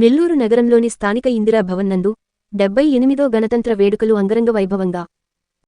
నెల్లూరు నగరంలోని స్థానిక ఇందిరా భవన్ నందు డెబ్బై ఎనిమిదో గణతంత్ర వేడుకలు అంగరంగ వైభవంగా.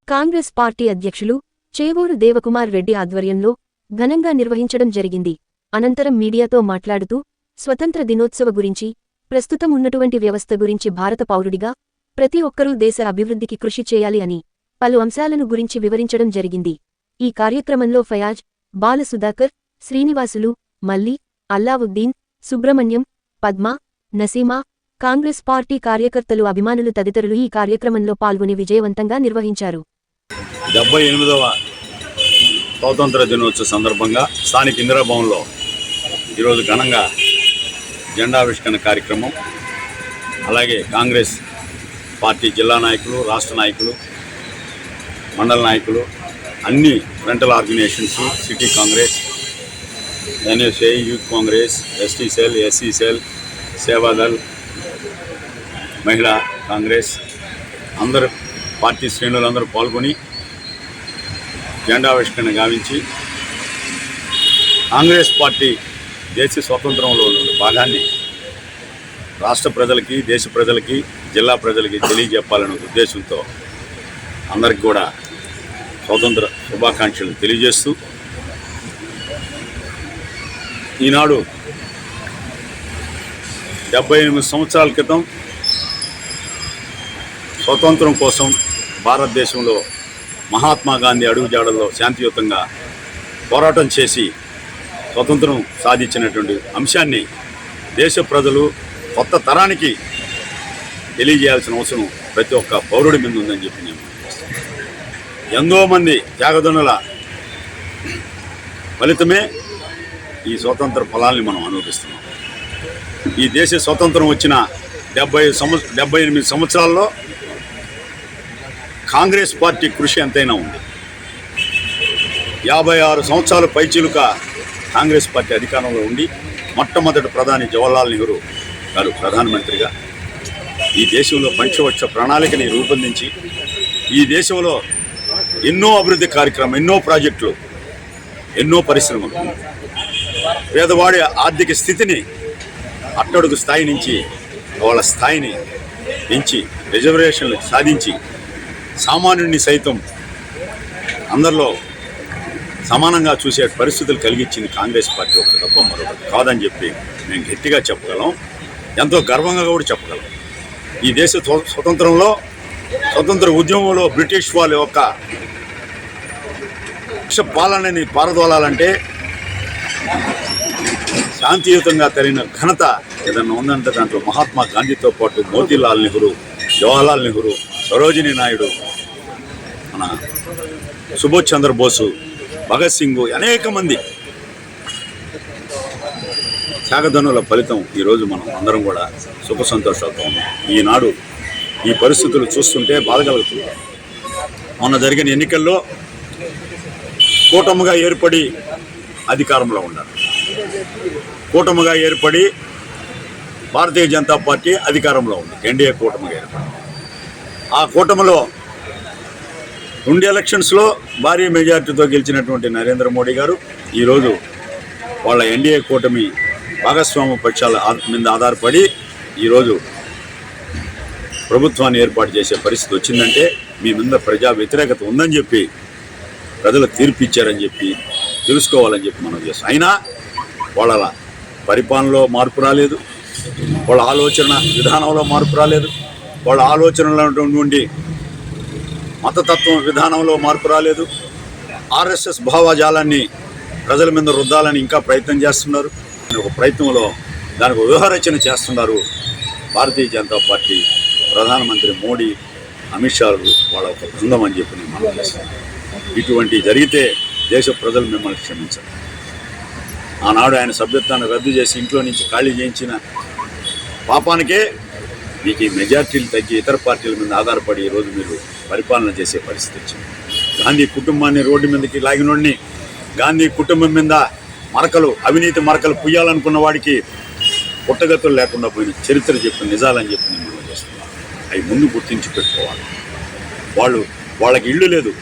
కాంగ్రెస్ పార్టీ అధ్యక్షులు చేవూరు దేవకుమార్ రెడ్డి ఆధ్వర్యంలో ఘనంగా నిర్వహించడం జరిగింది. అనంతరం మీడియాతో మాట్లాడుతూ స్వతంత్ర దినోత్సవ గురించి ప్రస్తుతం ఉన్నటువంటి వ్యవస్థ గురించి భారత పౌరుడిగా ప్రతి ఒక్కరూ దేశ అభివృద్ధికి కృషి చేయాలి అని పలు అంశాలను గురించి వివరించడం జరిగింది. ఈ కార్యక్రమంలో ఫయాజ్ బాలసుధాకర్ శ్రీనివాసులు మల్లి అల్లావుద్దీన్ సుబ్రహ్మణ్యం పద్మ నసీమా కాంగ్రెస్ పార్టీ కార్యకర్తలు అభిమానులు తదితరులు ఈ కార్యక్రమంలో పాల్గొని విజయవంతంగా నిర్వహించారు. డెబ్బై ఎనిమిదవ స్వాతంత్ర దినోత్సవ సందర్భంగా స్థానిక ఇందిరాభవన్లో ఈరోజు ఘనంగా జెండావిష్కరణ కార్యక్రమం అలాగే కాంగ్రెస్ పార్టీ జిల్లా నాయకులు రాష్ట్ర నాయకులు మండల నాయకులు అన్ని frontal organizations city Congress NSA youth Congress ST cell SC cell Sevadal Mahila Congress అందరు పార్టీ శ్రేణులందరూ పాల్గొని జెండావిష్కరణ గావించి కాంగ్రెస్ పార్టీ దేశ స్వాతంత్రంలో భాగాన్ని రాష్ట్ర ప్రజలకి దేశ ప్రజలకి జిల్లా ప్రజలకి తెలియజెప్పాలనే ఉద్దేశంతో అందరికి కూడా స్వాతంత్ర శుభాకాంక్షలు తెలియజేస్తూ ఈనాడు డెబ్బై ఎనిమిది సంవత్సరాల క్రితం స్వతంత్రం కోసం భారతదేశంలో మహాత్మా గాంధీ అడుగుజాడల్లో శాంతియుతంగా పోరాటం చేసి స్వతంత్రం సాధించినటువంటి అంశాన్ని దేశ ప్రజలు కొత్త తరానికి తెలియజేయాల్సిన అవసరం ప్రతి ఒక్క పౌరుడి మీద ఉందని చెప్పి నేను ఎంతో మంది త్యాగదనుల ఫలితమే ఈ స్వతంత్ర ఫలాల్ని మనం అనుభవిస్తున్నాం. ఈ దేశ స్వతంత్రం వచ్చిన డెబ్బై సంవ డెబ్బై ఎనిమిది సంవత్సరాల్లో కాంగ్రెస్ పార్టీ కృషి ఎంతైనా ఉంది. యాభై ఆరు సంవత్సరాల పైచిలుక కాంగ్రెస్ పార్టీ అధికారంలో ఉండి మొట్టమొదటి ప్రధాని జవహర్లాల్ నెహ్రూ గారు ప్రధానమంత్రిగా ఈ దేశంలో పంచవక్ష ప్రణాళికని రూపొందించి ఈ దేశంలో ఎన్నో అభివృద్ధి కార్యక్రమం ఎన్నో ప్రాజెక్టులు ఎన్నో పరిశ్రమలు పేదవాడి ఆర్థిక స్థితిని అట్టడుగు స్థాయి నుంచి వాళ్ళ స్థాయిని పెంచి రిజర్వేషన్లు సాధించి సామాన్యుడిని సైతం అందరిలో సమానంగా చూసే పరిస్థితులు కలిగించింది కాంగ్రెస్ పార్టీ ఒక తప్ప మరొకటి కాదని చెప్పి మేము గట్టిగా చెప్పగలం. ఎంతో గర్వంగా కూడా చెప్పగలం. ఈ దేశ స్వ- స్వతంత్రంలో స్వతంత్ర ఉద్యమంలో బ్రిటిష్ వాళ్ళ యొక్క పక్ష పాలనని పారదోలాలంటే శాంతియుతంగా తగిన ఘనత ఏదన్నా ఉందంటే దాంట్లో మహాత్మా గాంధీతో పాటు మోతీలాల్ నెహ్రూ జవహర్లాల్ నెహ్రూ సరోజినీ నాయుడు మన సుభాష్ చంద్రబోసు భగత్ సింగ్ అనేక మంది. త్యాగధనుల ఫలితం ఈరోజు మనం అందరం కూడా సుఖ సంతోషాలతో ఉన్నాం. ఈనాడు ఈ పరిస్థితులు చూస్తుంటే బాధ కలుగుతుంది మొన్న జరిగిన ఎన్నికల్లో కూటమిగా ఏర్పడి అధికారంలో ఉన్నారు. కూటమిగా ఏర్పడి భారతీయ జనతా పార్టీ అధికారంలో ఉంది ఎన్డీఏ కూటమిగా ఏర్పడి ఆ కూటమిలో రెండు ఎలక్షన్స్లో భారీ మెజార్టీతో గెలిచినటువంటి నరేంద్ర మోడీ గారు ఈరోజు వాళ్ళ ఎన్డీఏ కూటమి భాగస్వామ్య పక్షాల మీద ఆధారపడి ఈరోజు ప్రభుత్వాన్ని ఏర్పాటు చేసే పరిస్థితి వచ్చిందంటే మీ మీద ప్రజా వ్యతిరేకత ఉందని చెప్పి ప్రజలు తీర్పు ఇచ్చారని చెప్పి తెలుసుకోవాలని చెప్పి మనం చేస్తాం. అయినా వాళ్ళ పరిపాలనలో మార్పు రాలేదు. వాళ్ళ ఆలోచన విధానంలో మార్పు రాలేదు. వాళ్ళ ఆలోచనలో నుండి మతతత్వం విధానంలో మార్పు రాలేదు. ఆర్ఎస్ఎస్ భావజాలాన్ని ప్రజల మీద రుద్దాలని ఇంకా ప్రయత్నం చేస్తున్నారు. ఒక ప్రయత్నంలో దానికి వ్యూహరచన చేస్తున్నారు భారతీయ జనతా పార్టీ ప్రధానమంత్రి మోడీ అమిత్ షా వాళ్ళ ఒక బృందం అని చెప్పి నేను మనం ఇటువంటి జరిగితే దేశ ప్రజలు మిమ్మల్ని క్షమించారు. ఆనాడు ఆయన సభ్యత్వాన్ని రద్దు చేసి ఇంట్లో నుంచి ఖాళీ చేయించిన పాపానికే మీకు ఈ మెజార్టీలు తగ్గి ఇతర పార్టీల మీద ఆధారపడి ఈరోజు మీరు పరిపాలన చేసే పరిస్థితి వచ్చింది. గాంధీ కుటుంబాన్ని రోడ్డు మీదకి లాగినోడిని గాంధీ కుటుంబం మీద మరకలు అవినీతి మరకలు పుయ్యాలనుకున్న వాడికి పుట్టగతులు లేకుండా పోయిన చరిత్ర చెప్పిన నిజాలని చెప్పి నేను మనం చేస్తున్నాను. అవి ముందు గుర్తించి పెట్టుకోవాలి. వాళ్ళు వాళ్ళకి ఇల్లు లేదు.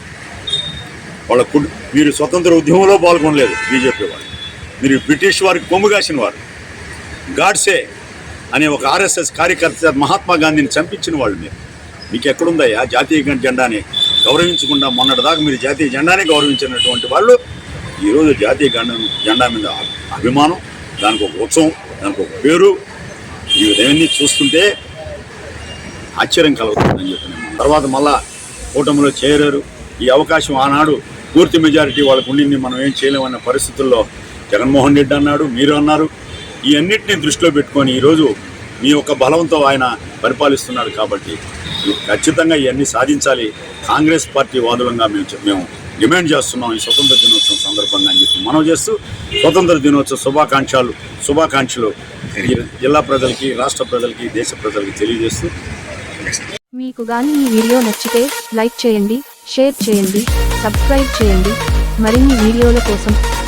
వాళ్ళ కుటుంబ మీరు స్వతంత్ర ఉద్యమంలో పాల్గొనలేదు బీజేపీ వాళ్ళు. మీరు బ్రిటిష్ వారికి కొమ్ము కాసిన వారు. గాడ్సే అనే ఒక ఆర్ఎస్ఎస్ కార్యకర్త మహాత్మా గాంధీని చంపించిన వాళ్ళు మీరు. మీకు ఎక్కడుందయ్యా? జాతీయ జెండాని గౌరవించకుండా మొన్నటిదాకా మీరు జాతీయ జెండాని గౌరవించినటువంటి వాళ్ళు ఈరోజు జాతీయ గండ జెండా మీద అభిమానం దానికి ఒక ఉత్సవం దానికి ఒక పేరు. ఇవన్నీ చూస్తుంటే ఆశ్చర్యం కలుగుతుందని చెప్పి తర్వాత మళ్ళా కూటమిలో చేరారు. ఈ అవకాశం ఆనాడు పూర్తి మెజారిటీ వాళ్ళకు ఉండింది. మనం ఏం చేయలేమన్న పరిస్థితుల్లో జగన్మోహన్ రెడ్డి అన్నాడు మీరు అన్నారు. ఈ అన్నిటిని దృష్టిలో పెట్టుకొని ఈరోజు మీ యొక్క బలంతో ఆయన పరిపాలిస్తున్నాడు కాబట్టి ఖచ్చితంగా ఇవన్నీ సాధించాలి. కాంగ్రెస్ పార్టీ వాదులంగా మేము మేము డిమాండ్ చేస్తున్నాం ఈ స్వతంత్ర దినోత్సవం సందర్భంగా అని చెప్పి మనం చేస్తూ స్వతంత్ర దినోత్సవ శుభాకాంక్షలు శుభాకాంక్షలు జిల్లా ప్రజలకి రాష్ట్ర ప్రజలకి దేశ ప్రజలకి తెలియజేస్తూ మీకు కానీ ఈ వీడియో నచ్చితే లైక్ చేయండి షేర్ చేయండి సబ్స్క్రైబ్ చేయండి. మరిన్ని వీడియోల కోసం